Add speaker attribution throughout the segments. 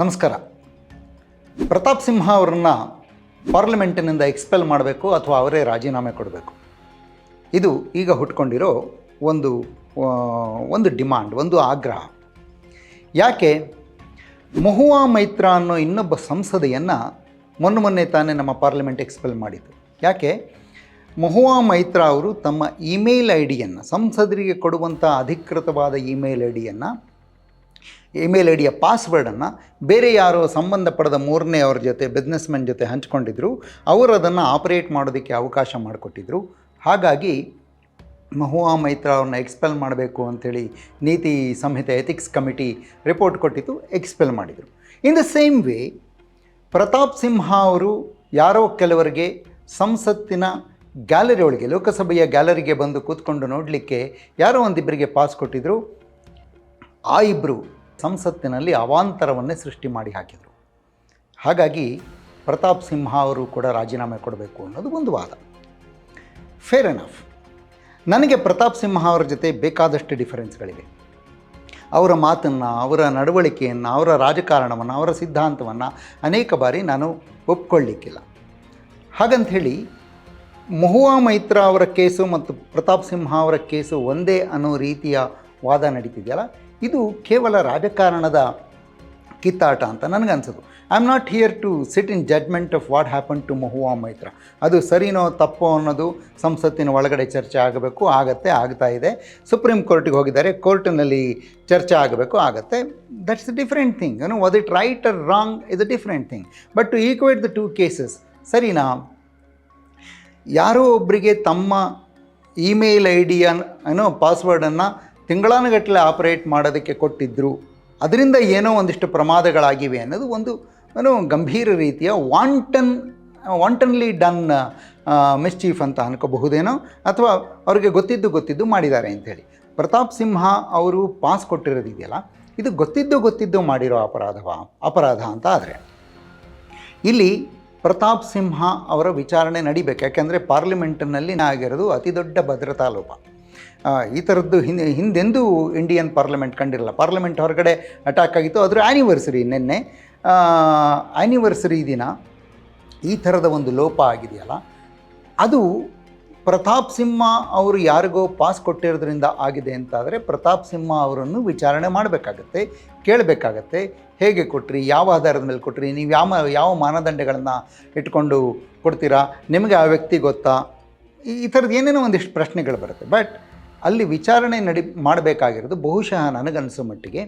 Speaker 1: ನಮಸ್ಕಾರ. ಪ್ರತಾಪ್ ಸಿಂಹ ಅವರನ್ನು ಪಾರ್ಲಿಮೆಂಟಿನಿಂದ ಎಕ್ಸ್ಪೆಲ್ ಮಾಡಬೇಕು ಅಥವಾ ಅವರೇ ರಾಜೀನಾಮೆ ಕೊಡಬೇಕು? ಇದು ಈಗ ಹುಟ್ಕೊಂಡಿರೋ ಒಂದು ಒಂದು ಡಿಮಾಂಡ್, ಒಂದು ಆಗ್ರಹ. ಯಾಕೆ? ಮಹುವಾ ಮೈತ್ರ ಅನ್ನೋ ಇನ್ನೊಬ್ಬ ಸಂಸದೆಯನ್ನು ಮೊನ್ನೆ ಮೊನ್ನೆ ತಾನೇ ನಮ್ಮ ಪಾರ್ಲಿಮೆಂಟ್ ಎಕ್ಸ್ಪೆಲ್ ಮಾಡಿದ್ದು. ಯಾಕೆ? ಮಹುವಾ ಮೈತ್ರ ಅವರು ತಮ್ಮ ಇಮೇಲ್ ಐ ಡಿಯನ್ನು ಸಂಸದರಿಗೆ ಕೊಡುವಂಥ ಅಧಿಕೃತವಾದ ಇಮೇಲ್ ಐ ಡಿಯನ್ನು ಇಮೇಲ್ ಐ ಡಿಯ ಪಾಸ್ವರ್ಡನ್ನು ಬೇರೆ ಯಾರೋ ಸಂಬಂಧಪಡದ ಮೂರನೇ ಅವ್ರ ಜೊತೆ ಮ್ಯಾನ್ ಜೊತೆ ಹಂಚ್ಕೊಂಡಿದ್ರು. ಅವರು ಅದನ್ನು ಆಪರೇಟ್ ಮಾಡೋದಕ್ಕೆ ಅವಕಾಶ ಮಾಡಿಕೊಟ್ಟಿದ್ರು. ಹಾಗಾಗಿ ಮಹುವಾ ಮೈತ್ರ ಅವ್ರನ್ನ ಎಕ್ಸ್ಪೆಲ್ ಮಾಡಬೇಕು ಅಂಥೇಳಿ ನೀತಿ ಸಂಹಿತೆ ಎಥಿಕ್ಸ್ ಕಮಿಟಿ ರಿಪೋರ್ಟ್ ಕೊಟ್ಟಿತ್ತು ಎಕ್ಸ್ಪೆಲ್ ಮಾಡಿದರು. In the same way Pratap Simha ಅವರು ಯಾರೋ ಕೆಲವರಿಗೆ ಸಂಸತ್ತಿನ ಗ್ಯಾಲರಿ ಒಳಗೆ, ಲೋಕಸಭೆಯ ಗ್ಯಾಲರಿಗೆ ಬಂದು ಕೂತ್ಕೊಂಡು ನೋಡಲಿಕ್ಕೆ ಯಾರೋ ಒಂದಿಬ್ಬರಿಗೆ ಪಾಸ್ ಕೊಟ್ಟಿದ್ದರು ಆ ಇಬ್ಬರು ಸಂಸತ್ತಿನಲ್ಲಿ ಅವಾಂತರವನ್ನೇ ಸೃಷ್ಟಿ ಮಾಡಿ ಹಾಕಿದರು. ಹಾಗಾಗಿ ಪ್ರತಾಪ್ ಸಿಂಹ ಅವರು ಕೂಡ ರಾಜೀನಾಮೆ ಕೊಡಬೇಕು ಅನ್ನೋದು ಒಂದು ವಾದ. ಫೇರ್ ಎನಫ್ ನನಗೆ ಪ್ರತಾಪ್ ಸಿಂಹ ಅವರ ಜೊತೆ ಬೇಕಾದಷ್ಟು ಡಿಫರೆನ್ಸ್ಗಳಿವೆ ಅವರ ಮಾತನ್ನು, ಅವರ ನಡವಳಿಕೆಯನ್ನು, ಅವರ ರಾಜಕಾರಣವನ್ನು, ಅವರ ಸಿದ್ಧಾಂತವನ್ನು ಅನೇಕ ಬಾರಿ ನಾನು ಒಪ್ಕೊಳ್ಳಿಕ್ಕಿಲ್ಲ. ಹಾಗಂಥೇಳಿ ಮಹುವಾ ಮೈತ್ರ ಅವರ ಕೇಸು ಮತ್ತು ಪ್ರತಾಪ್ ಸಿಂಹ ಅವರ ಕೇಸು ಒಂದೇ ಅನ್ನೋ ರೀತಿಯ ವಾದ ನಡೀತಿದೆಯಲ್ಲ? ಇದು ಕೇವಲ ರಾಜಕಾರಣದ ಕಿತ್ತಾಟ ಅಂತ ನನಗನ್ಸೋದು. I am not here to sit in judgment of what happen to Mahua Moitra ಅದು ಸರಿನೋ ತಪ್ಪೋ ಅನ್ನೋದು ಸಂಸತ್ತಿನ ಒಳಗಡೆ ಚರ್ಚೆ ಆಗಬೇಕು, ಆಗತ್ತೆ, ಆಗ್ತಾ ಇದೆ. ಸುಪ್ರೀಂ ಕೋರ್ಟಿಗೆ ಹೋಗಿದ್ದಾರೆ ಕೋರ್ಟಿನಲ್ಲಿ ಚರ್ಚೆ ಆಗಬೇಕು, ಆಗತ್ತೆ. ದಟ್ಸ್ ಅ ಡಿಫ್ರೆಂಟ್ ಥಿಂಗ್ ಏನೋ was it right or wrong is a different thing but to equate the two cases ಸರಿನಾ? ಯಾರೋ ಒಬ್ಬರಿಗೆ ತಮ್ಮ ಇಮೇಲ್ ಐ ಡಿಯ ಏನೋ ಪಾಸ್ವರ್ಡನ್ನು ತಿಂಗಳಾನುಗಟ್ಟಲೆ ಆಪರೇಟ್ ಮಾಡೋದಕ್ಕೆ ಕೊಟ್ಟಿದ್ದರು ಅದರಿಂದ ಏನೋ ಒಂದಿಷ್ಟು ಪ್ರಮಾದಗಳಾಗಿವೆ ಅನ್ನೋದು ಒಂದು, ಏನು ಗಂಭೀರ ರೀತಿಯ ವಾಂಟನ್ ವಾಂಟನ್ಲಿ ಡನ್ ಮಿಸ್ಚೀಫ್ ಅಂತ ಅನ್ಕೋಬಹುದೇನೋ, ಅಥವಾ ಅವರಿಗೆ ಗೊತ್ತಿದ್ದು ಗೊತ್ತಿದ್ದು ಮಾಡಿದ್ದಾರೆ ಅಂಥೇಳಿ ಪ್ರತಾಪ್ ಸಿಂಹ ಅವರು ಪಾಸ್ ಕೊಟ್ಟಿರೋದಿದೆಯಲ್ಲ, ಇದು ಗೊತ್ತಿದ್ದು ಗೊತ್ತಿದ್ದು ಮಾಡಿರೋ ಅಪರಾಧವ? ಅಪರಾಧ ಅಂತ ಆದರೆ. ಇಲ್ಲಿ ಪ್ರತಾಪ್ ಸಿಂಹ ಅವರ ವಿಚಾರಣೆ ನಡಿಬೇಕು, ಯಾಕೆಂದರೆ ಪಾರ್ಲಿಮೆಂಟ್ನಲ್ಲಿ ಆಗಿರೋದು ಅತಿ ದೊಡ್ಡ ಭದ್ರತಾ ಲೋಪ. ಈ ಥರದ್ದು ಹಿಂದೆ, ಹಿಂದೆಂದೂ ಇಂಡಿಯನ್ ಪಾರ್ಲಿಮೆಂಟ್ ಕಂಡಿರಲ್ಲ. ಪಾರ್ಲಿಮೆಂಟ್ ಹೊರಗಡೆ ಅಟ್ಯಾಕ್ ಆಗಿತ್ತು. ಅದರ ಆ್ಯನಿವರ್ಸರಿ ನಿನ್ನೆ. ಆ್ಯನಿವರ್ಸರಿ ದಿನ ಈ ಥರದ ಒಂದು ಲೋಪ ಆಗಿದೆಯಲ್ಲ? ಅದು ಪ್ರತಾಪ್ ಸಿಂಹ ಅವರು ಯಾರಿಗೋ ಪಾಸ್ ಕೊಟ್ಟಿರೋದ್ರಿಂದ ಆಗಿದೆ ಅಂತಾದರೆ ಪ್ರತಾಪ್ ಸಿಂಹ ಅವರನ್ನು ವಿಚಾರಣೆ ಮಾಡಬೇಕಾಗತ್ತೆ, ಕೇಳಬೇಕಾಗತ್ತೆ. ಹೇಗೆ ಕೊಟ್ರಿ? ಯಾವ ಆಧಾರದ ಮೇಲೆ ಕೊಟ್ರಿ? ನೀವು ಯಾವ ಯಾವ ಮಾನದಂಡಗಳನ್ನು ಇಟ್ಕೊಂಡು ಕೊಡ್ತೀರಾ? ನಿಮಗೆ ಆ ವ್ಯಕ್ತಿ ಗೊತ್ತಾ? ಈ ಥರದ್ದು ಏನೇನೋ ಒಂದಿಷ್ಟು ಪ್ರಶ್ನೆಗಳು ಬರುತ್ತೆ. ಬಟ್ ಅಲ್ಲಿ ವಿಚಾರಣೆ ನಡಿ ಮಾಡಬೇಕಾಗಿರೋದು ಬಹುಶಃ ನನಗನ್ನಿಸೋ ಮಟ್ಟಿಗೆ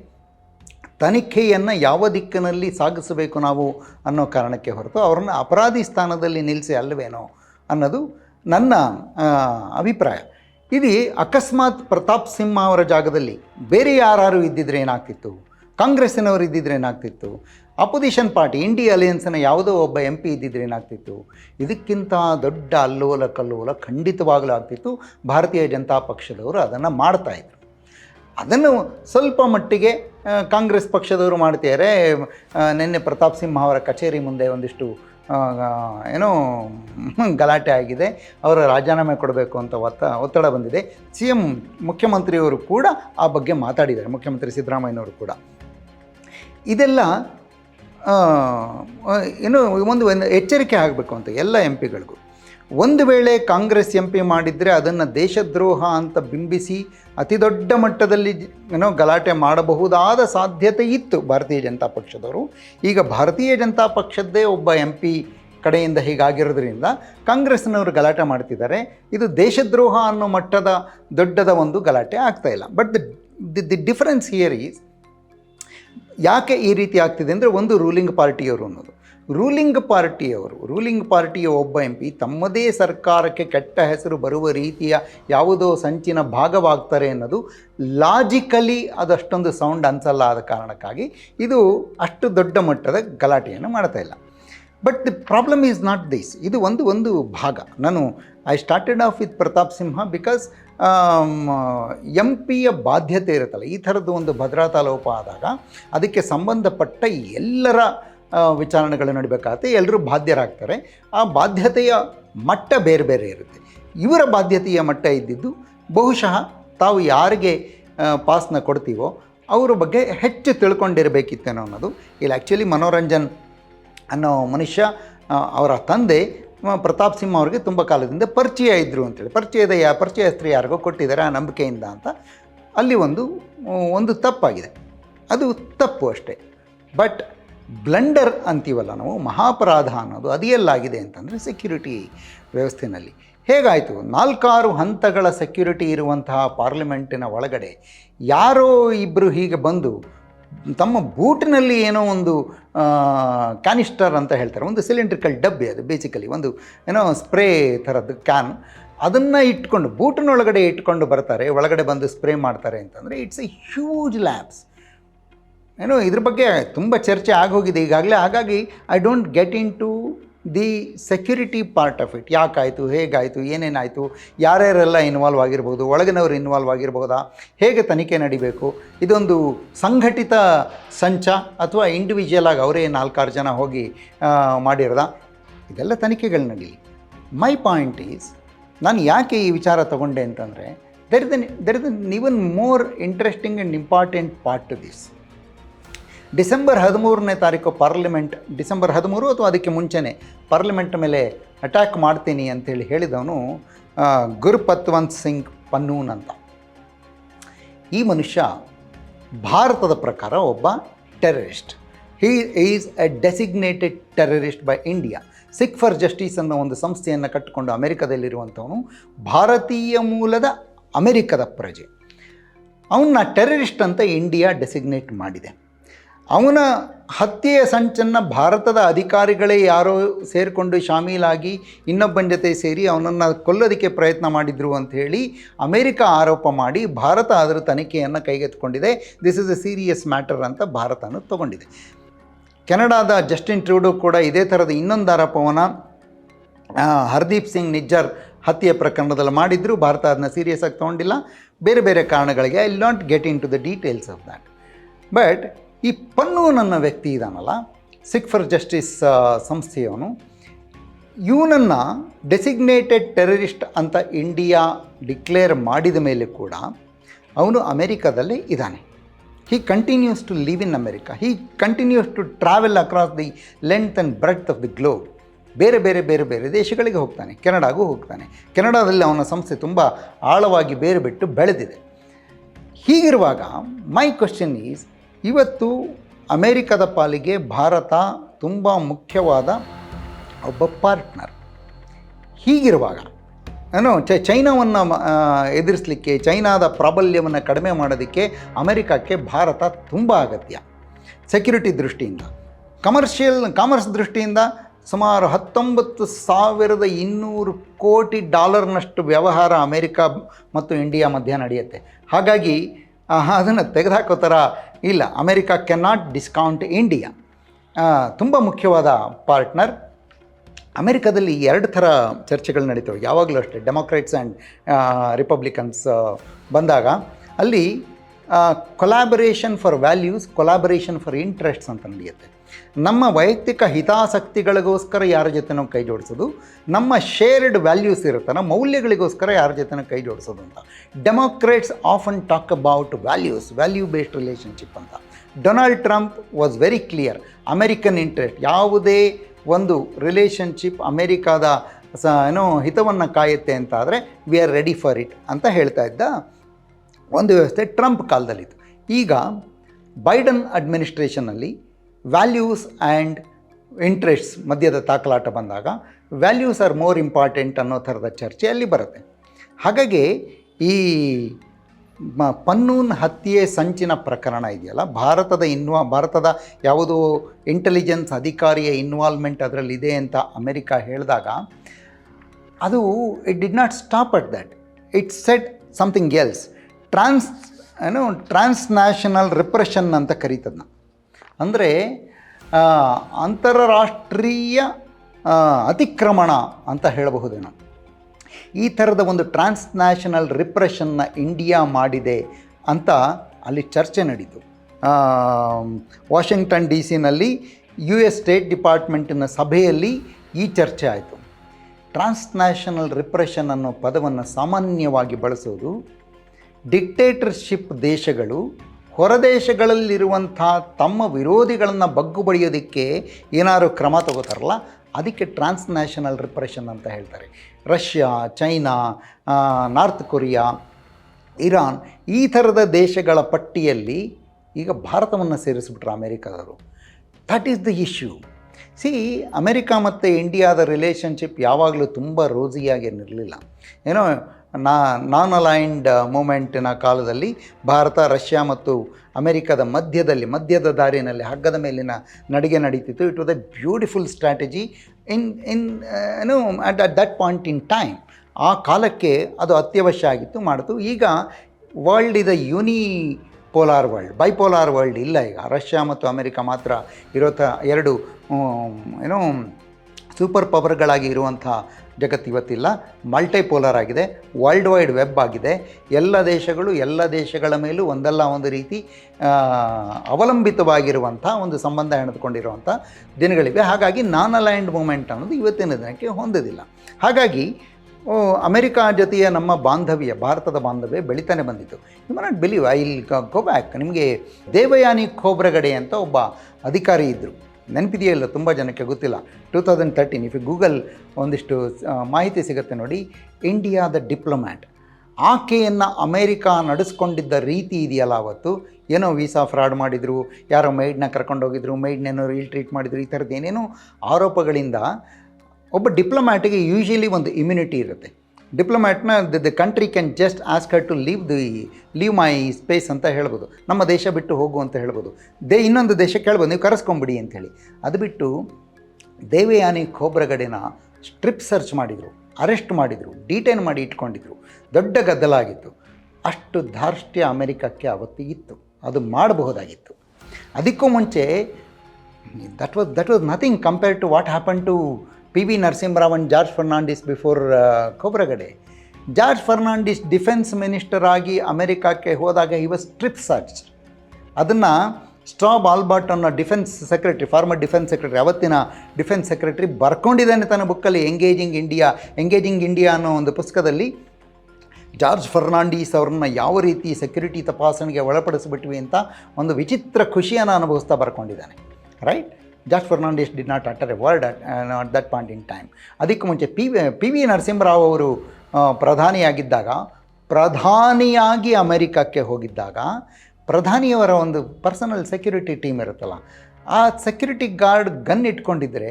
Speaker 1: ತನಿಖೆಯನ್ನು ಯಾವ ದಿಕ್ಕಿನಲ್ಲಿ ಸಾಗಿಸಬೇಕು ನಾವು ಅನ್ನೋ ಕಾರಣಕ್ಕೆ ಹೊರತು ಅವರನ್ನು ಅಪರಾಧಿ ಸ್ಥಾನದಲ್ಲಿ ನಿಲ್ಲಿಸಿ ಅಲ್ಲವೇನೋ ಅನ್ನೋದು ನನ್ನ ಅಭಿಪ್ರಾಯ. ಇದು ಅಕಸ್ಮಾತ್ ಪ್ರತಾಪ್ ಸಿಂಹ ಅವರ ಜಾಗದಲ್ಲಿ ಬೇರೆ ಯಾರು ಇದ್ದಿದ್ರೆ ಏನಾಗ್ತಿತ್ತು? ಕಾಂಗ್ರೆಸ್ಸಿನವರು ಇದ್ದಿದ್ರೆ ಏನಾಗ್ತಿತ್ತು? ಅಪೋಸಿಷನ್ ಪಾರ್ಟಿ ಇಂಡಿಯಾ ಅಲಯನ್ಸ್ನ ಯಾವುದೋ ಒಬ್ಬ ಎಂ ಪಿ ಇದ್ದಿದ್ರೆ ಏನಾಗ್ತಿತ್ತು? ಇದಕ್ಕಿಂತ ದೊಡ್ಡ ಅಲ್ಲೋಲ ಕಲ್ಲೋಲ ಖಂಡಿತವಾಗಲೂ ಆಗ್ತಿತ್ತು ಭಾರತೀಯ ಜನತಾ ಪಕ್ಷದವರು ಅದನ್ನು ಮಾಡ್ತಾಯಿದ್ರು ಅದನ್ನು ಸ್ವಲ್ಪ ಮಟ್ಟಿಗೆ ಕಾಂಗ್ರೆಸ್ ಪಕ್ಷದವರು ಮಾಡ್ತಿದ್ದಾರೆ ನಿನ್ನೆ ಪ್ರತಾಪ್ ಸಿಂಹ ಅವರ ಕಚೇರಿ ಮುಂದೆ ಒಂದಿಷ್ಟು ಏನೋ, ಗಲಾಟೆ ಆಗಿದೆ. ಅವರ ರಾಜೀನಾಮೆ ಕೊಡಬೇಕು ಅಂತ ಒತ್ತ, ಒತ್ತಡ ಬಂದಿದೆ. ಸಿ ಎಂ ಮುಖ್ಯಮಂತ್ರಿಯವರು ಕೂಡ ಆ ಬಗ್ಗೆ ಮಾತಾಡಿದ್ದಾರೆ. ಮುಖ್ಯಮಂತ್ರಿ ಸಿದ್ದರಾಮಯ್ಯನವರು ಕೂಡ. ಇದೆಲ್ಲ ಏನು ಒಂದು ಎಚ್ಚರಿಕೆ ಆಗಬೇಕು ಅಂತ ಎಲ್ಲ ಎಂ ಪಿಗಳಿಗೂ. ಒಂದು ವೇಳೆ ಕಾಂಗ್ರೆಸ್ ಎಂ ಪಿ ಮಾಡಿದರೆ ಅದನ್ನು ದೇಶದ್ರೋಹ ಅಂತ ಬಿಂಬಿಸಿ ಅತಿ ದೊಡ್ಡ ಮಟ್ಟದಲ್ಲಿ ಏನೋ ಗಲಾಟೆ ಮಾಡಬಹುದಾದ ಸಾಧ್ಯತೆ ಇತ್ತು ಭಾರತೀಯ ಜನತಾ ಪಕ್ಷದವರು. ಈಗ ಭಾರತೀಯ ಜನತಾ ಪಕ್ಷದ್ದೇ ಒಬ್ಬ ಎಂ ಪಿ ಕಡೆಯಿಂದ ಹೀಗಾಗಿರೋದ್ರಿಂದ ಕಾಂಗ್ರೆಸ್ನವರು ಗಲಾಟೆ ಮಾಡ್ತಿದ್ದಾರೆ. ಇದು ದೇಶದ್ರೋಹ ಅನ್ನೋ ಮಟ್ಟದ ದೊಡ್ಡದ ಒಂದು ಗಲಾಟೆ ಆಗ್ತಾಯಿಲ್ಲ but the the difference here is ಯಾಕೆ ಈ ರೀತಿ ಆಗ್ತಿದೆ ಅಂದರೆ ಒಂದು ರೂಲಿಂಗ್ ಪಾರ್ಟಿಯವರು ಅನ್ನೋದು. ರೂಲಿಂಗ್ ಪಾರ್ಟಿಯವರು, ರೂಲಿಂಗ್ ಪಾರ್ಟಿಯ ಒಬ್ಬ ಎಂ ಪಿ ತಮ್ಮದೇ ಸರ್ಕಾರಕ್ಕೆ ಕೆಟ್ಟ ಹೆಸರು ಬರುವ ರೀತಿಯ ಯಾವುದೋ ಸಂಚಿನ ಭಾಗವಾಗ್ತಾರೆ ಅನ್ನೋದು ಲಾಜಿಕಲಿ ಅದಷ್ಟೊಂದು ಸೌಂಡ್ ಅನ್ಸಲ್ಲ ಆದ ಕಾರಣಕ್ಕಾಗಿ ಇದು ಅಷ್ಟು ದೊಡ್ಡ ಮಟ್ಟದ ಗಲಾಟೆಯನ್ನು ಮಾಡ್ತಾ ಇಲ್ಲ. But the problem is not this ಇದು ಒಂದು ಒಂದು ಭಾಗ. ನಾನು I started off with Pratap Simha because M ಪಿಯ ಬಾಧ್ಯತೆ ಇರುತ್ತಲ್ಲ, ಈ ಥರದ್ದು ಒಂದು ಭದ್ರತಾ ಲೋಪ ಆದಾಗ ಅದಕ್ಕೆ ಸಂಬಂಧಪಟ್ಟ ಎಲ್ಲರ ವಿಚಾರಣೆಗಳು ನಡಿಬೇಕಾಗುತ್ತೆ. ಎಲ್ಲರೂ ಬಾಧ್ಯರಾಗ್ತಾರೆ. ಆ ಬಾಧ್ಯತೆಯ ಮಟ್ಟ ಬೇರೆ ಬೇರೆ ಇರುತ್ತೆ. ಇವರ ಬಾಧ್ಯತೆಯ ಮಟ್ಟ ಇದ್ದಿದ್ದು ಬಹುಶಃ ತಾವು ಯಾರಿಗೆ ಪಾಸ್ನ ಕೊಡ್ತೀವೋ ಅವರ ಬಗ್ಗೆ ಹೆಚ್ಚು ತಿಳ್ಕೊಂಡಿರಬೇಕಿತ್ತೇನೋ ಅನ್ನೋದು. ಇಲ್ಲಿ ಆ್ಯಕ್ಚುಲಿ ಮನೋರಂಜನ್ ಅನ್ನೋ ಮನುಷ್ಯ ಅವರ ತಂದೆ ಪ್ರತಾಪ್ ಸಿಂಹ ಅವರಿಗೆ ತುಂಬ ಕಾಲದಿಂದ ಪರಿಚಯ ಇದ್ದರು ಅಂತೇಳಿ. ಪರಿಚಯದ ಯಾ ಪರಿಚಯಸ್ಥರು ಯಾರಿಗೋ ಕೊಟ್ಟಿದ್ದಾರೆ ಆ ನಂಬಿಕೆಯಿಂದ ಅಂತ. ಅಲ್ಲಿ ಒಂದು ಒಂದು ತಪ್ಪಾಗಿದೆ. ಅದು ತಪ್ಪು ಅಷ್ಟೇ. ಬಟ್ ಬ್ಲಂಡರ್ ಅಂತೀವಲ್ಲ ನಾವು, ಮಹಾಪರಾಧ ಅನ್ನೋದು ಅದು ಎಲ್ಲಾಗಿದೆ ಅಂತಂದರೆ ಸೆಕ್ಯೂರಿಟಿ ವ್ಯವಸ್ಥೆಯಲ್ಲಿ ಹೇಗಾಯಿತು? ನಾಲ್ಕಾರು ಹಂತಗಳ ಸೆಕ್ಯೂರಿಟಿ ಇರುವಂತಹ ಪಾರ್ಲಿಮೆಂಟಿನ ಒಳಗಡೆ ಯಾರೋ ಇಬ್ಬರು ಹೀಗೆ ಬಂದು ತಮ್ಮ ಬೂಟಿನಲ್ಲಿ ಏನೋ ಒಂದು ಕ್ಯಾನಿಸ್ಟರ್ ಅಂತ ಹೇಳ್ತಾರೆ. ಒಂದು ಸಿಲಿಂಡ್ರಿಕಲ್ ಡಬ್ಬಿ ಅದು ಬೇಸಿಕಲಿ ಒಂದು ಏನೋ ಸ್ಪ್ರೇ ಥರದ್ದು ಕ್ಯಾನ್ ಅದನ್ನು ಇಟ್ಕೊಂಡು, ಬೂಟಿನೊಳಗಡೆ ಇಟ್ಕೊಂಡು ಬರ್ತಾರೆ. ಒಳಗಡೆ ಬಂದು ಸ್ಪ್ರೇ ಮಾಡ್ತಾರೆ ಅಂತಂದರೆ ಇಟ್ಸ್ ಎ ಹ್ಯೂಜ್ ಲ್ಯಾಬ್ಸ್ ಏನೋ ಇದ್ರ ಬಗ್ಗೆ ತುಂಬ ಚರ್ಚೆ ಆಗೋಗಿದೆ ಈಗಾಗಲೇ. ಹಾಗಾಗಿ I don't get into the security part of it. ಯಾಕಾಯಿತು? ಹೇಗಾಯಿತು? ಏನೇನಾಯಿತು? ಯಾರ್ಯಾರೆಲ್ಲ ಇನ್ವಾಲ್ವ್ ಆಗಿರ್ಬೋದು? ಒಳಗಿನವರು ಇನ್ವಾಲ್ವ್ ಆಗಿರ್ಬೋದಾ? ಹೇಗೆ ತನಿಖೆ ನಡಿಬೇಕು? ಇದೊಂದು ಸಂಘಟಿತ ಸಂಚ ಅಥವಾ ಇಂಡಿವಿಜುವಲ್ ಆಗಿ ಅವರೇ ನಾಲ್ಕಾರು ಜನ ಹೋಗಿ ಮಾಡಿರೋದ? ಇದೆಲ್ಲ ತನಿಖೆಗಳು ನಡೀಲಿ. ಮೈ ಪಾಯಿಂಟ್ ಈಸ್ ನಾನು ಯಾಕೆ ಈ ವಿಚಾರ ತಗೊಂಡೆ ಅಂತಂದರೆ there is there is even more interesting and important part to this December ಹದಿಮೂರನೇ ತಾರೀಕು ಪಾರ್ಲಿಮೆಂಟ್, ಡಿಸೆಂಬರ್ ಹದಿಮೂರು ಅಥವಾ ಅದಕ್ಕೆ ಮುಂಚೆನೇ ಪಾರ್ಲಿಮೆಂಟ್ ಮೇಲೆ ಅಟ್ಯಾಕ್ ಮಾಡ್ತೀನಿ ಅಂತೇಳಿ ಹೇಳಿದವನು ಗುರುಪತ್ವಂತ್ ಸಿಂಗ್ ಪನ್ನೂನ್ ಅಂತ. ಈ ಮನುಷ್ಯ ಭಾರತದ ಪ್ರಕಾರ ಒಬ್ಬ terrorist he is a designated terrorist by India Sikh for justice ಅನ್ನೋ ಒಂದು ಸಂಸ್ಥೆಯನ್ನು ಕಟ್ಟಿಕೊಂಡು ಅಮೆರಿಕದಲ್ಲಿರುವಂಥವನು ಭಾರತೀಯ ಮೂಲದ ಅಮೆರಿಕದ ಪ್ರಜೆ. ಅವನ್ನ ಟೆರರಿಸ್ಟ್ ಅಂತ ಇಂಡಿಯಾ ಡೆಸಿಗ್ನೇಟ್ ಮಾಡಿದೆ. ಅವನ ಹತ್ಯೆಯ ಸಂಚನ್ನು ಭಾರತದ ಅಧಿಕಾರಿಗಳೇ ಯಾರೋ ಸೇರಿಕೊಂಡು ಶಾಮೀಲಾಗಿ ಇನ್ನೊಬ್ಬನ ಜೊತೆ ಸೇರಿ ಅವನನ್ನು ಕೊಲ್ಲೋದಕ್ಕೆ ಪ್ರಯತ್ನ ಮಾಡಿದ್ರು ಅಂತ ಹೇಳಿ ಅಮೆರಿಕ ಆರೋಪ ಮಾಡಿ ಭಾರತ ಅದರ ತನಿಖೆಯನ್ನು ಕೈಗೆತ್ತಿಕೊಂಡಿದೆ. This is a serious matter ಅಂತ ಭಾರತನ ತಗೊಂಡಿದೆ. ಕೆನಡಾದ ಜಸ್ಟಿನ್ ಟ್ರೂಡೋ ಕೂಡ ಇದೇ ಥರದ ಇನ್ನೊಂದು ಆರೋಪವನ್ನು ಹರ್ದೀಪ್ ಸಿಂಗ್ ನಿಜ್ಜರ್ ಹತ್ಯೆ ಪ್ರಕರಣದಲ್ಲಿ ಮಾಡಿದ್ರು. ಭಾರತ ಅದನ್ನ ಸೀರಿಯಸ್ ಆಗಿ ತೊಗೊಂಡಿಲ್ಲ. ಬೇರೆ ಬೇರೆ ಕಾರಣಗಳಿಗೆ I not get into the details of that but ಈ ಪನ್ನೂನ್ ನನ್ನ ವ್ಯಕ್ತಿ ಇದಾನಲ್ಲ ಸಿಖ್ ಫಾರ್ ಜಸ್ಟಿಸ್ ಸಂಸ್ಥೆಯವನು, ಇವನನ್ನು ಡೆಸಿಗ್ನೇಟೆಡ್ ಟೆರರಿಸ್ಟ್ ಅಂತ ಇಂಡಿಯಾ ಡಿಕ್ಲೇರ್ ಮಾಡಿದ ಮೇಲೆ ಕೂಡ ಅವನು ಅಮೇರಿಕಾದಲ್ಲಿ ಇದ್ದಾನೆ. He continues to live in America he continues to travel across the length and breadth of the globe ಬೇರೆ ಬೇರೆ ಬೇರೆ ಬೇರೆ ದೇಶಗಳಿಗೆ ಹೋಗ್ತಾನೆ, ಕೆನಡಾಗೂ ಹೋಗ್ತಾನೆ. ಕೆನಡಾದಲ್ಲಿ ಅವನ ಸಂಸ್ಥೆ ತುಂಬ ಆಳವಾಗಿ ಬೇರೆ ಬಿಟ್ಟು ಬೆಳೆದಿದೆ. ಹೀಗಿರುವಾಗ ಮೈ ಕ್ವಶನ್ ಈಸ್ ಇವತ್ತು ಅಮೇರಿಕದ ಪಾಲಿಗೆ ಭಾರತ ತುಂಬ ಮುಖ್ಯವಾದ ಒಬ್ಬ ಪಾರ್ಟ್ನರ್. ಹೀಗಿರುವಾಗ, ಏನು, ಚ, ಚೈನಾವನ್ನು ಎದುರಿಸಲಿಕ್ಕೆ, ಚೈನಾದ ಪ್ರಾಬಲ್ಯವನ್ನು ಕಡಿಮೆ ಮಾಡೋದಕ್ಕೆ ಅಮೆರಿಕಕ್ಕೆ ಭಾರತ ತುಂಬ ಅಗತ್ಯ. ಸೆಕ್ಯುರಿಟಿ ದೃಷ್ಟಿಯಿಂದ, ಕಮರ್ಷಿಯಲ್, ಕಾಮರ್ಸ್ ದೃಷ್ಟಿಯಿಂದ ಸುಮಾರು ಹತ್ತೊಂಬತ್ತು ಸಾವಿರದ ಇನ್ನೂರು ಕೋಟಿ ಡಾಲರ್ನಷ್ಟು ವ್ಯವಹಾರ ಅಮೇರಿಕಾ ಮತ್ತು ಇಂಡಿಯಾ ಮಧ್ಯೆ ನಡೆಯುತ್ತೆ. ಹಾಗಾಗಿ ಅದನ್ನು ತೆಗೆದುಹಾಕೋ ಥರ ಇಲ್ಲ, America can not discount India ತುಂಬ ಮುಖ್ಯವಾದ ಪಾರ್ಟ್ನರ್ ಅಮೆರಿಕದಲ್ಲಿ ಎರಡು ಥರ ಚರ್ಚೆಗಳು ನಡೀತವೆ, ಯಾವಾಗಲೂ ಅಷ್ಟೇ ಡೆಮೊಕ್ರೇಟ್ಸ್ ಆ್ಯಂಡ್ ರಿಪಬ್ಲಿಕನ್ಸ್ ಬಂದಾಗ. ಅಲ್ಲಿ collaboration for values collaboration for interests ಅಂತ ನಡೆಯುತ್ತೆ. ನಮ್ಮ ವೈಯಕ್ತಿಕ ಹಿತಾಸಕ್ತಿಗಳಿಗೋಸ್ಕರ ಯಾರ ಜೊತೆನೂ ಕೈ ಜೋಡಿಸೋದು ನಮ್ಮ ಶೇರ್ಡ್ ವ್ಯಾಲ್ಯೂಸ್ ಇರುತ್ತಲ್ಲ, ಮೌಲ್ಯಗಳಿಗೋಸ್ಕರ ಯಾರ ಜೊತೆನೂ ಕೈ ಜೋಡಿಸೋದು ಅಂತ. Democrats often talk about values value based relationship ಅಂತ. Donald Trump was very clear American interest ಯಾವುದೇ ಒಂದು ರಿಲೇಷನ್ಶಿಪ್ ಅಮೇರಿಕಾದ ಸ, ಏನೋ ಹಿತವನ್ನು ಕಾಯುತ್ತೆ ಅಂತ ಆದರೆ we are ready for it ಅಂತ ಹೇಳ್ತಾ ಇದ್ದ ಒಂದು ವ್ಯವಸ್ಥೆ ಟ್ರಂಪ್ ಕಾಲದಲ್ಲಿತ್ತು. ಈಗ ಬೈಡನ್ ಅಡ್ಮಿನಿಸ್ಟ್ರೇಷನಲ್ಲಿ ವ್ಯಾಲ್ಯೂಸ್ ಆ್ಯಂಡ್ ಇಂಟ್ರೆಸ್ಟ್ಸ್ ಮಧ್ಯದ ತಾಕಲಾಟ ಬಂದಾಗ ವ್ಯಾಲ್ಯೂಸ್ ಆರ್ ಮೋರ್ ಇಂಪಾರ್ಟೆಂಟ್ ಅನ್ನೋ ಥರದ ಚರ್ಚೆ ಅಲ್ಲಿ ಬರುತ್ತೆ. ಹಾಗಾಗಿ ಈ ಮ ಪನ್ನೂನ್ ಹತ್ಯೆ ಸಂಚಿನ ಪ್ರಕರಣ ಇದೆಯಲ್ಲ, ಭಾರತದ ಇನ್ವಾ ಭಾರತದ ಯಾವುದೋ ಇಂಟೆಲಿಜೆನ್ಸ್ ಅಧಿಕಾರಿಯ ಇನ್ವಾಲ್ವ್ಮೆಂಟ್ ಅದರಲ್ಲಿದೆ ಅಂತ ಅಮೆರಿಕ ಹೇಳಿದಾಗ, ಅದು it did not stop at that it set something else trans ಏನು ಟ್ರಾನ್ಸ್ನ್ಯಾಷನಲ್ ರಿಪ್ರೆಷನ್ ಅಂತ ಕರೀತದನ್ನ ಅಂದರೆ ಅಂತಾರಾಷ್ಟ್ರೀಯ ಅತಿಕ್ರಮಣ ಅಂತ ಹೇಳಬಹುದೇನೋ. ಈ ಥರದ ಒಂದು ಟ್ರಾನ್ಸ್ ನ್ಯಾಷನಲ್ ರಿಪ್ರೆಷನ್ನ ಇಂಡಿಯಾ ಮಾಡಿದೆ ಅಂತ ಅಲ್ಲಿ ಚರ್ಚೆ ನಡೀತು ವಾಷಿಂಗ್ಟನ್ ಡಿ ಸಿನಲ್ಲಿ ಯು ಎಸ್ ಸ್ಟೇಟ್ ಡಿಪಾರ್ಟ್ಮೆಂಟಿನ ಸಭೆಯಲ್ಲಿ ಈ ಚರ್ಚೆ ಆಯಿತು. ಟ್ರಾನ್ಸ್ ನ್ಯಾಷನಲ್ ರಿಪ್ರೆಷನ್ ಅನ್ನೋ ಪದವನ್ನು ಸಾಮಾನ್ಯವಾಗಿ ಬಳಸೋದು, ಡಿಕ್ಟೇಟರ್ಶಿಪ್ ದೇಶಗಳು ಹೊರದೇಶಗಳಲ್ಲಿರುವಂಥ ತಮ್ಮ ವಿರೋಧಿಗಳನ್ನು ಬಗ್ಗು ಬಡಿಯೋದಕ್ಕೆ ಏನಾದ್ರು ಕ್ರಮ ತಗೋತಾರಲ್ಲ, ಅದಕ್ಕೆ ಟ್ರಾನ್ಸ್ ನ್ಯಾಷನಲ್ ರಿಪ್ರೆಷನ್ ಅಂತ ಹೇಳ್ತಾರೆ. Russia, China North Korea, Iran ಈ ಥರದ ದೇಶಗಳ ಪಟ್ಟಿಯಲ್ಲಿ ಈಗ ಭಾರತವನ್ನು ಸೇರಿಸ್ಬಿಟ್ರು ಅಮೇರಿಕಾದವರು. That is the issue see America ಮತ್ತು ಇಂಡಿಯಾದ ರಿಲೇಷನ್ಶಿಪ್ ಯಾವಾಗಲೂ ತುಂಬ ರೋಸಿಯಾಗೇನಿರಲಿಲ್ಲ ಏನೋ ನಾ ನಾನ್ ಅಲೈನ್ಡ್ ಮೂಮೆಂಟಿನ ಕಾಲದಲ್ಲಿ ಭಾರತ, ರಷ್ಯಾ ಮತ್ತು ಅಮೆರಿಕದ ಮಧ್ಯದಲ್ಲಿ ಮಧ್ಯದ ದಾರಿನಲ್ಲಿ ಹಗ್ಗದ ಮೇಲಿನ ನಡಿಗೆ ನಡೀತಿತ್ತು. It was a beautiful strategy in in ಏನು at at that point in time ಆ ಕಾಲಕ್ಕೆ ಅದು ಅತ್ಯವಶ್ಯ ಆಗಿತ್ತು, ಮಾಡಿತು. ಈಗ ವರ್ಲ್ಡ್ ಇದ unipolar world bipolar world ಇಲ್ಲ ಈಗ. ರಷ್ಯಾ ಮತ್ತು ಅಮೆರಿಕ ಮಾತ್ರ ಇರೋ ಥರ ಎರಡು ಏನೋ ಸೂಪರ್ ಪವರ್ಗಳಾಗಿ ಇರುವಂಥ ಜಗತ್ತು ಇವತ್ತಿಲ್ಲ. ಮಲ್ಟಿಪೋಲರ್ ಆಗಿದೆ. ವರ್ಲ್ಡ್ ವೈಡ್ ವೆಬ್ ಆಗಿದೆ. ಎಲ್ಲ ದೇಶಗಳು ಎಲ್ಲ ದೇಶಗಳ ಮೇಲೂ ಒಂದಲ್ಲ ಒಂದು ರೀತಿ ಅವಲಂಬಿತವಾಗಿರುವಂಥ ಒಂದು ಸಂಬಂಧ ಹೆಣೆದುಕೊಂಡಿರುವಂಥ ದಿನಗಳಿವೆ. ಹಾಗಾಗಿ ನಾನ್ ಅಲೈನ್ಡ್ ಮೂಮೆಂಟ್ ಅನ್ನೋದು ಇವತ್ತಿನ ದಿನಕ್ಕೆ ಹೊಂದೋದಿಲ್ಲ. ಹಾಗಾಗಿ ಅಮೆರಿಕಾ ಅಮೆರಿಕ ಜೊತೆಯ ನಮ್ಮ ಬಾಂಧವ್ಯ, ಭಾರತದ ಬಾಂಧವ್ಯ ಬೆಳಿತಾನೆ ಬಂದಿತ್ತು. ಯು ನಾಟ್ ಬಿಲೀವ್ ಐ ಇಲ್ ಗೋ ಬ್ಯಾಕ್ ನಿಮಗೆ ದೇವಯಾನಿ ಖೋಬ್ರಗಡೆ ಅಂತ ಒಬ್ಬ ಅಧಿಕಾರಿ ಇದ್ದರು ನೆನಪಿದೆಯಲ್ಲ ತುಂಬ ಜನಕ್ಕೆ ಗೊತ್ತಿಲ್ಲ. Two thousand thirteen if Google ಒಂದಿಷ್ಟು ಮಾಹಿತಿ ಸಿಗುತ್ತೆ ನೋಡಿ ಇಂಡಿಯಾದ ಡಿಪ್ಲೊಮ್ಯಾಟ್ ಆಕೆಯನ್ನು ಅಮೇರಿಕ ನಡೆಸ್ಕೊಂಡಿದ್ದ ರೀತಿ ಇದೆಯಲ್ಲ ಅವತ್ತು? ಏನೋ ವೀಸಾ ಫ್ರಾಡ್ ಮಾಡಿದರು, ಯಾರೋ ಮೈಡ್ನ ಕರ್ಕೊಂಡೋಗಿದ್ರು ಮೈಡ್ನೇನೋ ರೀಲ್ ಟ್ರೀಟ್ ಮಾಡಿದರು, ಈ ಥರದ್ದು ಏನೇನೋ ಆರೋಪಗಳಿಂದ ಒಬ್ಬ ಡಿಪ್ಲೊಮ್ಯಾಟಿಗೆ ಯೂಶಲಿ ಒಂದು ಇಮ್ಯುನಿಟಿ ಇರುತ್ತೆ. ಡಿಪ್ಲೊಮ್ಯಾಟ್ನ the the country can just ask her to leave the leave my space ಅಂತ ಹೇಳ್ಬೋದು. ನಮ್ಮ ದೇಶ ಬಿಟ್ಟು ಹೋಗು ಅಂತ ಹೇಳ್ಬೋದು. ದೇ, ಇನ್ನೊಂದು ದೇಶಕ್ಕೆ ಹೇಳ್ಬೋದು ನೀವು ಕರೆಸ್ಕೊಂಬಿಡಿ ಅಂಥೇಳಿ ಅದು ಬಿಟ್ಟು ದೇವಯಾನಿ ಖೋಬ್ರಗಡೆನ ಸ್ಟ್ರಿಪ್ ಸರ್ಚ್ ಮಾಡಿದರು ಅರೆಸ್ಟ್ ಮಾಡಿದರು ಡೀಟೈನ್ ಮಾಡಿ ಇಟ್ಕೊಂಡಿದ್ರು. ದೊಡ್ಡ ಗದ್ದಲ ಆಗಿತ್ತು ಅಷ್ಟು ಧಾರ್ಷ್ಟ್ಯ ಅಮೆರಿಕಕ್ಕೆ ಅವತ್ತು ಇತ್ತು. ಅದು ಮಾಡಬಹುದಾಗಿತ್ತು. ಅದಕ್ಕೂ ಮುಂಚೆ that was that was nothing compare to what happen to P V Narasimha Rao and George Fernandes before Khobragade George Fernandes defence minister ಆಗಿ ಅಮೆರಿಕಕ್ಕೆ ಹೋದಾಗ ವಾಸ್ ಸ್ಟ್ರಿಪ್ ಸರ್ಚ್ ಅದನ್ನು ಸ್ಟ್ರಾಬ್ ಆಲ್ಬರ್ಟ್ ಅನ್ನೋ defence secretary former defence secretary ಅವತ್ತಿನ defence secretary ಬರ್ಕೊಂಡಿದ್ದಾನೆ ತನ್ನ ಬುಕ್ಕಲ್ಲಿ engaging India engaging India ಅನ್ನೋ ಒಂದು ಪುಸ್ತಕದಲ್ಲಿ. ಜಾರ್ಜ್ ಫರ್ನಾಂಡೀಸ್ ಅವ್ರನ್ನ ಯಾವ ರೀತಿ ಸೆಕ್ಯುರಿಟಿ ತಪಾಸಣೆಗೆ ಒಳಪಡಿಸಿಬಿಟ್ವಿ ಅಂತ ಒಂದು ವಿಚಿತ್ರ ಖುಷಿಯನ್ನು ಅನುಭವಿಸ್ತಾ ಬರ್ಕೊಂಡಿದ್ದಾನೆ. Right George Fernandes did not utter a word at at that point in time ಅದಕ್ಕೂ ಮುಂಚೆ ಪಿ ಪಿ ವಿ ನರಸಿಂಹರಾವ್ ಅವರು ಪ್ರಧಾನಿಯಾಗಿದ್ದಾಗ, ಪ್ರಧಾನಿಯಾಗಿ ಅಮೆರಿಕಕ್ಕೆ ಹೋಗಿದ್ದಾಗ, ಪ್ರಧಾನಿಯವರ ಒಂದು ಪರ್ಸನಲ್ ಸೆಕ್ಯೂರಿಟಿ ಟೀಮ್ ಇರುತ್ತಲ್ಲ, ಆ ಸೆಕ್ಯೂರಿಟಿ ಗಾರ್ಡ್ ಗನ್ ಇಟ್ಕೊಂಡಿದ್ದರೆ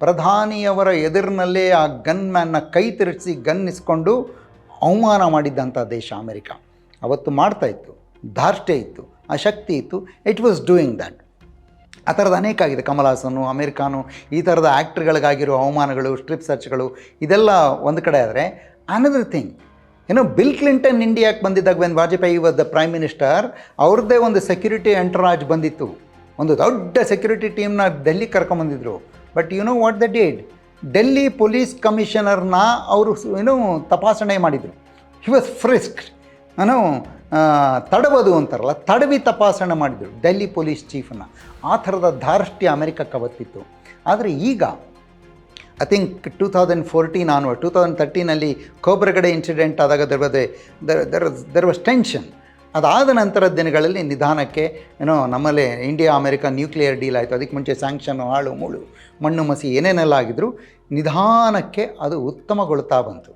Speaker 1: ಪ್ರಧಾನಿಯವರ ಎದುರಿನಲ್ಲೇ ಆ ಗನ್ ಮ್ಯಾನ್ನ ಕೈ ತಿರುಗಿಸಿ ಗನ್ ಇಸ್ಕೊಂಡು ಅವಮಾನ ಮಾಡಿದ್ದಂಥ ದೇಶ ಅಮೆರಿಕ. ಅವತ್ತು ಮಾಡ್ತಾ ಇತ್ತು ಧಾರ್ಷ್ಟ್ಯ ಇತ್ತು ಆ ಶಕ್ತಿ ಇತ್ತು ಇಟ್ ವಾಸ್ ಡೂಯಿಂಗ್ ದ್ಯಾಟ್ ಆ ಥರದ ಅನೇಕ ಆಗಿದೆ. ಕಮಲ್ ಹಾಸನು ಅಮೇರಿಕಾನು, ಈ ಥರದ ಆ್ಯಕ್ಟ್ರ್ಗಳಿಗಾಗಿರೋ ಅವಮಾನಗಳು, ಸ್ಟ್ರಿಪ್ ಸರ್ಚ್ಗಳು, ಇದೆಲ್ಲ ಒಂದು ಕಡೆ ಆದರೆ ಅನದರ್ ಥಿಂಗ್ ಏನೋ ಬಿಲ್ ಕ್ಲಿಂಟನ್ ಇಂಡಿಯಾಕ್ಕೆ ಬಂದಿದ್ದಾಗ when Vajpayee was the prime minister ಅವ್ರದ್ದೇ ಒಂದು ಸೆಕ್ಯೂರಿಟಿ ಎಂಟ್ರಾಜ್ ಬಂದಿತ್ತು. ಒಂದು ದೊಡ್ಡ ಸೆಕ್ಯೂರಿಟಿ ಟೀಮ್ನ Delhi ಕರ್ಕೊಂಬಂದಿದ್ರು. But you know what the dead Delhi police ಕಮಿಷನರ್ನ ಅವರು ಏನೋ ತಪಾಸಣೆ ಮಾಡಿದರು. ಹಿ ವಾಸ್ ಫ್ರಿಸ್ಕ್ ನಾನು ತಡವದು ಅಂತಾರಲ್ಲ, ತಡವಿ ತಪಾಸಣೆ ಮಾಡಿದರು ಡೆಲ್ಲಿ ಪೊಲೀಸ್ ಚೀಫನ್ನು ಆ ಥರದ ಧಾರಷ್ಟ್ಯ ಅಮೆರಿಕಕ್ಕೆ ಅವತ್ತಿತ್ತು. ಆದರೆ ಈಗ I think two thousand fourteen onward two thousand ತರ್ಟೀನಲ್ಲಿ Khobragade incident ಆದಾಗ there there there was tension ಅದಾದ ನಂತರದ ದಿನಗಳಲ್ಲಿ ನಿಧಾನಕ್ಕೆ ಏನೋ ನಮ್ಮಲ್ಲೇ ಇಂಡಿಯಾ ಅಮೆರಿಕ ನ್ಯೂಕ್ಲಿಯರ್ ಡೀಲ್ ಆಯಿತು. ಅದಕ್ಕೆ ಮುಂಚೆ ಸ್ಯಾಂಕ್ಷನ್ನು ಹಾಳು ಮುಳು, ಮಣ್ಣು, ಮಸಿ ಏನೇನೆಲ್ಲ ಆಗಿದ್ರು, ನಿಧಾನಕ್ಕೆ ಅದು ಉತ್ತಮಗೊಳ್ತಾ ಬಂತು.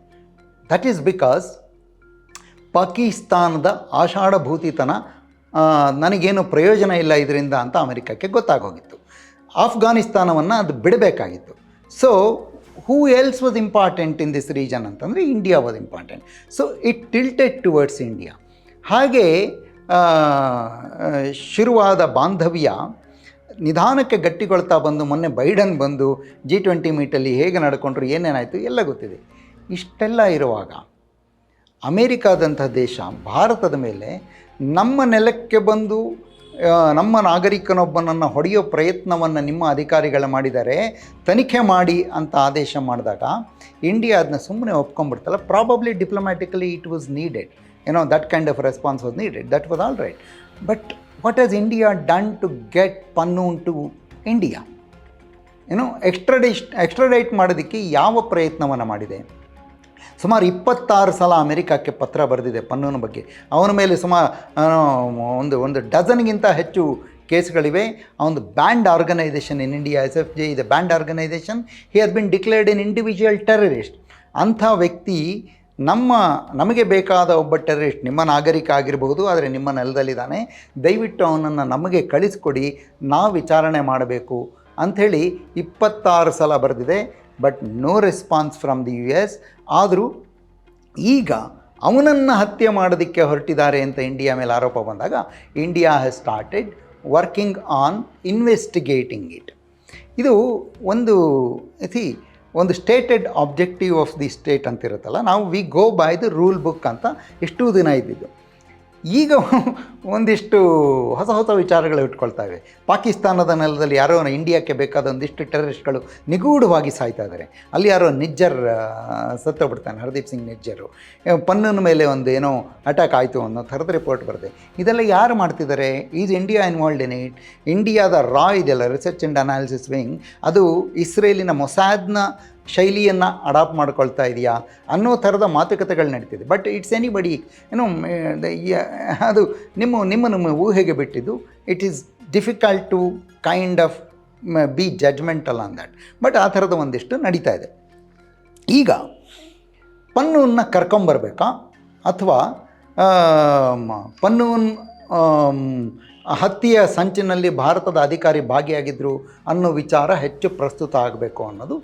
Speaker 1: ದಟ್ ಈಸ್ ಬಿಕಾಸ್ ಪಾಕಿಸ್ತಾನದ ಆಷಾಢಭೂತಿತನ ನನಗೇನು ಪ್ರಯೋಜನ ಇಲ್ಲ ಇದರಿಂದ ಅಂತ ಅಮೆರಿಕಕ್ಕೆ ಗೊತ್ತಾಗೋಗಿತ್ತು. ಆಫ್ಘಾನಿಸ್ತಾನವನ್ನು ಅದು ಬಿಡಬೇಕಾಗಿತ್ತು. So who else was important in this region ಅಂತಂದರೆ India was important so it tilted towards India ಹಾಗೆ ಶುರುವಾದ ಬಾಂಧವ್ಯ ನಿಧಾನಕ್ಕೆ ಗಟ್ಟಿಗೊಳ್ತಾ ಬಂದು, ಮೊನ್ನೆ ಬೈಡನ್ ಬಂದು ಜಿ ಟ್ವೆಂಟಿ ಮೀಟಲ್ಲಿ ಹೇಗೆ ನಡ್ಕೊಂಡ್ರು, ಏನೇನಾಯಿತು, ಎಲ್ಲ ಗೊತ್ತಿದೆ. ಇಷ್ಟೆಲ್ಲ ಇರುವಾಗ, ಅಮೇರಿಕಾದಂಥ ದೇಶ, ಭಾರತದ ಮೇಲೆ ನಮ್ಮ ನೆಲಕ್ಕೆ ಬಂದು ನಮ್ಮ ನಾಗರಿಕನೊಬ್ಬನನ್ನು ಹೊಡೆಯೋ ಪ್ರಯತ್ನವನ್ನು ನಿಮ್ಮ ಅಧಿಕಾರಿಗಳು ಮಾಡಿದರೆ ತನಿಖೆ ಮಾಡಿ ಅಂತ ಆದೇಶ ಮಾಡಿದಾಗ ಇಂಡಿಯಾ ಅದನ್ನ ಸುಮ್ಮನೆ ಒಪ್ಕೊಂಡ್ಬಿಡ್ತಲ್ಲ. Probably diplomatically it was needed ಏನೋ that kind of response was needed that was all right but what has India done to get Pannun to India ಏನು ಎಕ್ಸ್ಟ್ರಾಡೇಶ್ ಎಕ್ಸ್ಟ್ರಾಡೈಟ್ ಮಾಡೋದಕ್ಕೆ ಯಾವ ಪ್ರಯತ್ನವನ್ನು ಮಾಡಿದೆ? ಸುಮಾರು ಇಪ್ಪತ್ತಾರು ಸಲ ಅಮೆರಿಕಕ್ಕೆ ಪತ್ರ ಬರೆದಿದೆ ಪನ್ನೂನ ಬಗ್ಗೆ. ಅವನ ಮೇಲೆ ಸುಮಾರು ಒಂದು ಒಂದು ಡಜನ್ಗಿಂತ ಹೆಚ್ಚು ಕೇಸ್ಗಳಿವೆ. ಒಂದು banned organisation in India, S F J ಇದೆ banned organisation. He has been declared in individual terrorist ಅಂಥ ವ್ಯಕ್ತಿ ನಮ್ಮ, ನಮಗೆ ಬೇಕಾದ ಒಬ್ಬ ಟೆರರಿಸ್ಟ್ ನಿಮ್ಮ ನಾಗರಿಕ ಆಗಿರಬಹುದು ಆದರೆ ನಿಮ್ಮ ನೆಲದಲ್ಲಿದ್ದಾನೆ. ದಯವಿಟ್ಟು ಅವನನ್ನು ನಮಗೆ ಕಳಿಸ್ಕೊಡಿ, ನಾವು ವಿಚಾರಣೆ ಮಾಡಬೇಕು. ಅಂಥೇಳಿ ಇಪ್ಪತ್ತಾರು ಸಲ ಬರೆದಿದೆ. But no response from the U S ಆದರೂ ಈಗ ಅವನನ್ನು ಹತ್ಯೆ ಮಾಡೋದಕ್ಕೆ ಹೊರಟಿದ್ದಾರೆ ಅಂತ ಇಂಡಿಯಾ ಮೇಲೆ ಆರೋಪ ಬಂದಾಗ India has started working on investigating it ಇದು ಒಂದು ಸಿ ಒಂದು stated objective of the state ಅಂತಿರುತ್ತಲ್ಲ, ನಾವು we go by the rule book ಅಂತ ಎಷ್ಟು ದಿನ ಇದ್ದಿದ್ದು. ಈಗ ಒಂದಿಷ್ಟು ಹೊಸ ಹೊಸ ವಿಚಾರಗಳು ಇಟ್ಕೊಳ್ತಾ ಇವೆ ಪಾಕಿಸ್ತಾನದ ನೆಲದಲ್ಲಿ ಯಾರೋ ಇಂಡಿಯಾಕ್ಕೆ ಬೇಕಾದ ಒಂದಿಷ್ಟು ಟೆರರಿಸ್ಟ್ಗಳು ನಿಗೂಢವಾಗಿ ಸಾಯ್ತಾ ಇದ್ದಾರೆ. ಅಲ್ಲಿ ಯಾರೋ ನಿಜ್ಜರ್ ಸತ್ತೋಗ್ಬಿಡ್ತಾನೆ, ಹರ್ದೀಪ್ ಸಿಂಗ್ ನಿಜ್ಜರು. ಪನ್ನನ ಮೇಲೆ ಒಂದು ಏನೋ ಅಟ್ಯಾಕ್ ಆಯಿತು ಅನ್ನೋ ಥರದ ರಿಪೋರ್ಟ್ ಬರುತ್ತೆ ಇದೆಲ್ಲ ಯಾರು ಮಾಡ್ತಿದ್ದಾರೆ? Is India involved in it ಇಂಡಿಯಾದ ರಾ ಇದೆಯಲ್ಲ ರಿಸರ್ಚ್ ಆ್ಯಂಡ್ ಅನಾಲಿಸಿಸ್ ವಿಂಗ್ ಅದು ಇಸ್ರೇಲಿನ ಮೊಸಾದ್ನ ಶೈಲಿಯನ್ನು ಅಡಾಪ್ಟ್ ಮಾಡ್ಕೊಳ್ತಾ ಇದೆಯಾ ಅನ್ನೋ ಥರದ ಮಾತುಕತೆಗಳು ನಡೀತಿದೆ. ಬಟ್ ಇಟ್ಸ್ ಎನಿ ಬಡಿ ಏನೋ ಅದು ನಿಮ್ಮ ನಿಮ್ಮ ನಮ್ಮ ಊಹೆಗೆ ಬಿಟ್ಟಿದ್ದು it is difficult to kind of be judgmental on that but ಆ ಥರದ ಒಂದಿಷ್ಟು ನಡೀತಾ ಇದೆ. ಈಗ ಪನ್ನುವನ್ನು ಕರ್ಕೊಂಬರ್ಬೇಕಾ? ಅಥವಾ ಪನ್ನೂನ್ ಹತ್ಯೆಯ ಸಂಚಿನಲ್ಲಿ ಭಾರತದ ಅಧಿಕಾರಿ ಭಾಗಿಯಾಗಿದ್ದರು ಅನ್ನೋ ವಿಚಾರ ಹೆಚ್ಚು ಪ್ರಸ್ತುತ ಆಗಬೇಕು ಅನ್ನೋದು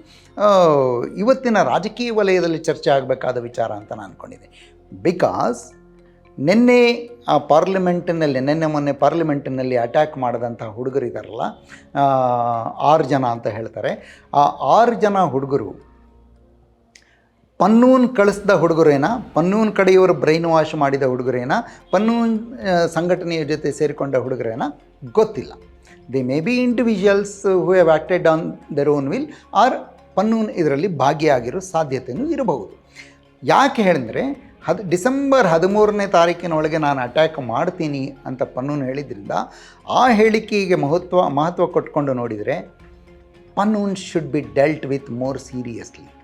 Speaker 1: ಇವತ್ತಿನ ರಾಜಕೀಯ ವಲಯದಲ್ಲಿ ಚರ್ಚೆ ಆಗಬೇಕಾದ ವಿಚಾರ ಅಂತ ನಾನು ಅಂದ್ಕೊಂಡಿದ್ದೆ ಬಿಕಾಸ್ ನಿನ್ನೆ ಆ ಪಾರ್ಲಿಮೆಂಟಿನಲ್ಲಿ ನಿನ್ನೆ ಮೊನ್ನೆ ಪಾರ್ಲಿಮೆಂಟಿನಲ್ಲಿ ಅಟ್ಯಾಕ್ ಮಾಡಿದಂಥ ಹುಡುಗರಿದಾರಲ್ಲ ಆರು ಜನ ಅಂತ ಹೇಳ್ತಾರೆ. ಆ ಆರು ಜನ ಹುಡುಗರು ಪನ್ನೂನ್ ಕಳಿಸ್ದ ಹುಡುಗರೇನ? ಪನ್ನೂನ್ ಕಡೆಯವರು ಬ್ರೈನ್ ವಾಶ್ ಮಾಡಿದ ಹುಡುಗರೇನ? ಪನ್ನೂನ್ ಸಂಘಟನೆಯ ಜೊತೆ ಸೇರಿಕೊಂಡ ಹುಡುಗರೇನ? ಗೊತ್ತಿಲ್ಲ. They may be individuals who have acted on their own will or Pannun ಇದರಲ್ಲಿ ಭಾಗಿಯಾಗಿರೋ ಸಾಧ್ಯತೆಯೂ ಇರಬಹುದು. ಯಾಕೆ ಹೇಳಿದರೆ, ಹದ್, ಡಿಸೆಂಬರ್ ಹದಿಮೂರನೇ ತಾರೀಕಿನೊಳಗೆ ನಾನು ಅಟ್ಯಾಕ್ ಮಾಡ್ತೀನಿ ಅಂತ ಪನ್ನೂನ್ ಹೇಳಿದ್ರಿಂದ, ಆ ಹೇಳಿಕೆಗೆ ಮಹತ್ವ ಮಹತ್ವ ಕೊಟ್ಕೊಂಡು ನೋಡಿದರೆ, Pannun should be dealt with more seriously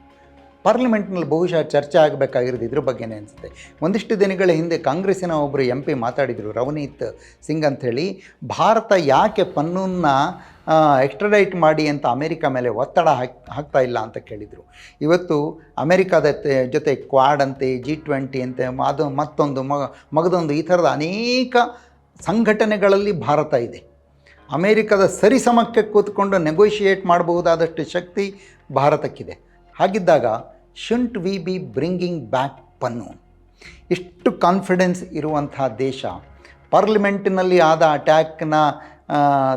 Speaker 1: ಪಾರ್ಲಿಮೆಂಟ್ನಲ್ಲಿ ಬಹುಶಃ ಚರ್ಚೆ ಆಗಬೇಕಾಗಿರೋದು ಇದ್ರ ಬಗ್ಗೆನೇ ಅನಿಸುತ್ತೆ. ಒಂದಿಷ್ಟು ದಿನಗಳ ಹಿಂದೆ ಕಾಂಗ್ರೆಸ್ಸಿನ ಒಬ್ಬರು ಎಂ ಪಿ ಮಾತಾಡಿದರು, ರವನೀತ್ ಸಿಂಗ್ ಅಂಥೇಳಿ, ಭಾರತ ಯಾಕೆ ಪನ್ನೂನ್ನ ಎಕ್ಸ್ಟ್ರಡೈಟ್ ಮಾಡಿ ಅಂತ ಅಮೆರಿಕ ಮೇಲೆ ಒತ್ತಡ ಹಾಕ್, ಹಾಕ್ತಾ ಇಲ್ಲ ಅಂತ ಕೇಳಿದರು. ಇವತ್ತು ಅಮೆರಿಕದ ಜೊತೆ ಕ್ವಾಡ್ ಅಂತೆ ಜಿ ಟ್ವೆಂಟಿ ಅಂತೆ, ಅದು ಮತ್ತೊಂದು ಮಗ, ಮಗದೊಂದು ಈ ಥರದ ಅನೇಕ ಸಂಘಟನೆಗಳಲ್ಲಿ ಭಾರತ ಇದೆ. ಅಮೇರಿಕದ ಸರಿಸಮಕ್ಕೆ ಕೂತ್ಕೊಂಡು ನೆಗೋಷಿಯೇಟ್ ಮಾಡಬಹುದಾದಷ್ಟು ಶಕ್ತಿ ಭಾರತಕ್ಕಿದೆ. ಹಾಗಿದ್ದಾಗ shouldn't we be bringing back Pannun ಇಷ್ಟು ಕಾನ್ಫಿಡೆನ್ಸ್ ಇರುವಂಥ ದೇಶ ಪಾರ್ಲಿಮೆಂಟಿನಲ್ಲಿ ಆದ ಅಟ್ಯಾಕ್ನ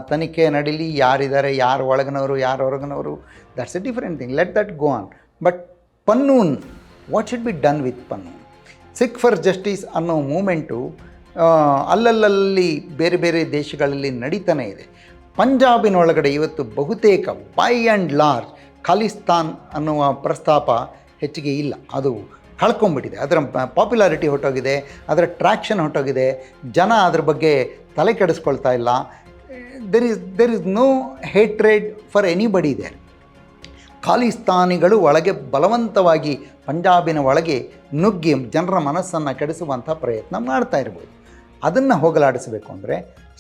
Speaker 1: ತನಿಖೆ ನಡೀಲಿ, ಯಾರಿದ್ದಾರೆ, ಯಾರು ಒಳಗನವರು, ಯಾರು ಹೊರಗನವರು that's a different thing let that go on but Pannun what should be done with Pannun Sikh for justice ಅನ್ನೋ ಮೂಮೆಂಟು ಅಲ್ಲಲ್ಲಲ್ಲಿ ಬೇರೆ ಬೇರೆ ದೇಶಗಳಲ್ಲಿ ನಡೀತಾನೆ ಇದೆ. ಪಂಜಾಬಿನೊಳಗಡೆ ಇವತ್ತು ಬಹುತೇಕ ಬೈ ಆ್ಯಂಡ್ ಲಾರ್ಜ್ ಖಾಲಿಸ್ತಾನ್ ಅನ್ನುವ ಪ್ರಸ್ತಾಪ ಹೆಚ್ಚಿಗೆ ಇಲ್ಲ. ಅದು ಕಳ್ಕೊಂಬಿಟ್ಟಿದೆ. ಅದರ ಪಾಪ್ಯುಲಾರಿಟಿ ಹೊಟ್ಟೋಗಿದೆ ಅದರ ಟ್ರ್ಯಾಕ್ಷನ್ ಹೊಟ್ಟೋಗಿದೆ ಜನ ಅದ್ರ ಬಗ್ಗೆ ತಲೆ ಕೆಡಿಸ್ಕೊಳ್ತಾ ಇಲ್ಲ. There is there is no hatred for anybody there ಖಾಲಿಸ್ತಾನಿಗಳು ಒಳಗೆ ಬಲವಂತವಾಗಿ ಪಂಜಾಬಿನ ಒಳಗೆ ನುಗ್ಗಿ ಜನರ ಮನಸ್ಸನ್ನು ಕೆಡಿಸುವಂಥ ಪ್ರಯತ್ನ ಮಾಡ್ತಾ ಇರ್ಬೋದು. ಅದನ್ನು ಹೋಗಲಾಡಿಸಬೇಕು ಅಂದರೆ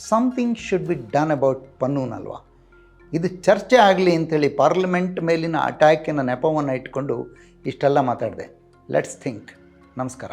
Speaker 1: something should be done about Pannun ಅಲ್ವಾ ಇದು ಚರ್ಚೆ ಆಗಲಿ ಅಂಥೇಳಿ ಪಾರ್ಲಿಮೆಂಟ್ ಮೇಲಿನ ಅಟ್ಯಾಕಿನ ನೆಪವನ್ನು ಇಟ್ಕೊಂಡು ಇಷ್ಟೆಲ್ಲ ಮಾತಾಡಿದೆ. ಲೆಟ್ಸ್ ಥಿಂಕ್ ನಮಸ್ಕಾರ.